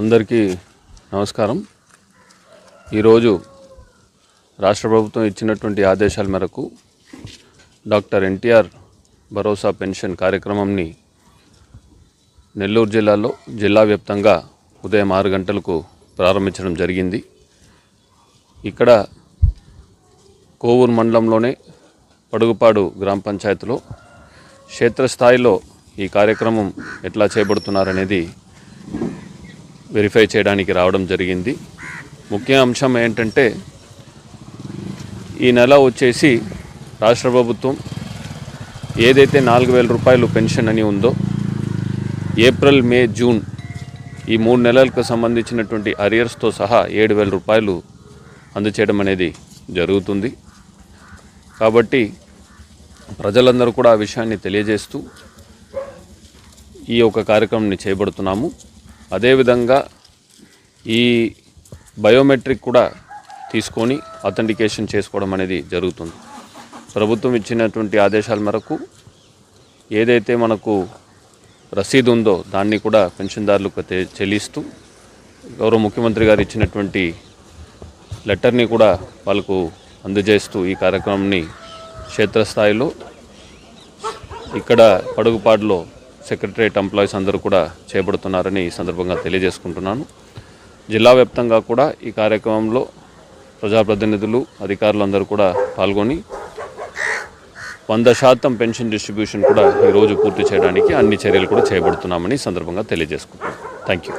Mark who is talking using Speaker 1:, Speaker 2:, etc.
Speaker 1: అందరికీ నమస్కారం. ఈరోజు రాష్ట్ర ప్రభుత్వం ఇచ్చినటువంటి ఆదేశాల మేరకు డాక్టర్ ఎన్టీఆర్ భరోసా పెన్షన్ కార్యక్రమంని నెల్లూరు జిల్లాలో జిల్లా వ్యాప్తంగా ఉదయం ఆరు గంటలకు ప్రారంభించడం జరిగింది. ఇక్కడ కోవూరు మండలంలోనే పడుగుపాడు గ్రామ పంచాయతీలో క్షేత్రస్థాయిలో ఈ కార్యక్రమం ఎట్లా చేపడుతున్నారనేది వెరిఫై చేయడానికి రావడం జరిగింది. ముఖ్య అంశం ఏంటంటే ఈ నెల వచ్చేసి రాష్ట్ర ప్రభుత్వం ఏదైతే నాలుగు వేల రూపాయలు పెన్షన్ అని ఉందో ఏప్రిల్ మే జూన్ ఈ మూడు నెలలకు సంబంధించినటువంటి అరియర్స్తో సహా ఏడు వేల రూపాయలు అందచేయడం అనేది జరుగుతుంది. కాబట్టి ప్రజలందరూ కూడా ఆ విషయాన్ని తెలియజేస్తూ ఈ యొక్క కార్యక్రమాన్ని చేపడుతున్నాము. అదేవిధంగా ఈ బయోమెట్రిక్ కూడా తీసుకొని అథెంటికేషన్ చేసుకోవడం అనేది జరుగుతుంది. ప్రభుత్వం ఇచ్చినటువంటి ఆదేశాల మేరకు ఏదైతే మనకు రసీదు ఉందో దాన్ని కూడా పెన్షన్దారులకు తె- చెల్లిస్తూ గౌరవ ముఖ్యమంత్రి గారు ఇచ్చినటువంటి లెటర్ని కూడా వాళ్ళకు అందజేస్తూ ఈ కార్యక్రమాన్ని క్షేత్రస్థాయిలో ఇక్కడ పడుగుపాడులో సెక్రటరేట్ ఎంప్లాయీస్ అందరూ కూడా చేపడుతున్నారని ఈ సందర్భంగా తెలియజేసుకుంటున్నాను. జిల్లా వ్యాప్తంగా కూడా ఈ కార్యక్రమంలో ప్రజాప్రతినిధులు అధికారులు అందరూ కూడా పాల్గొని వంద శాతం పెన్షన్ డిస్ట్రిబ్యూషన్ కూడా ఈరోజు పూర్తి చేయడానికి అన్ని చర్యలు కూడా చేపడుతున్నామని సందర్భంగా తెలియజేసుకుంటున్నాను. Thank you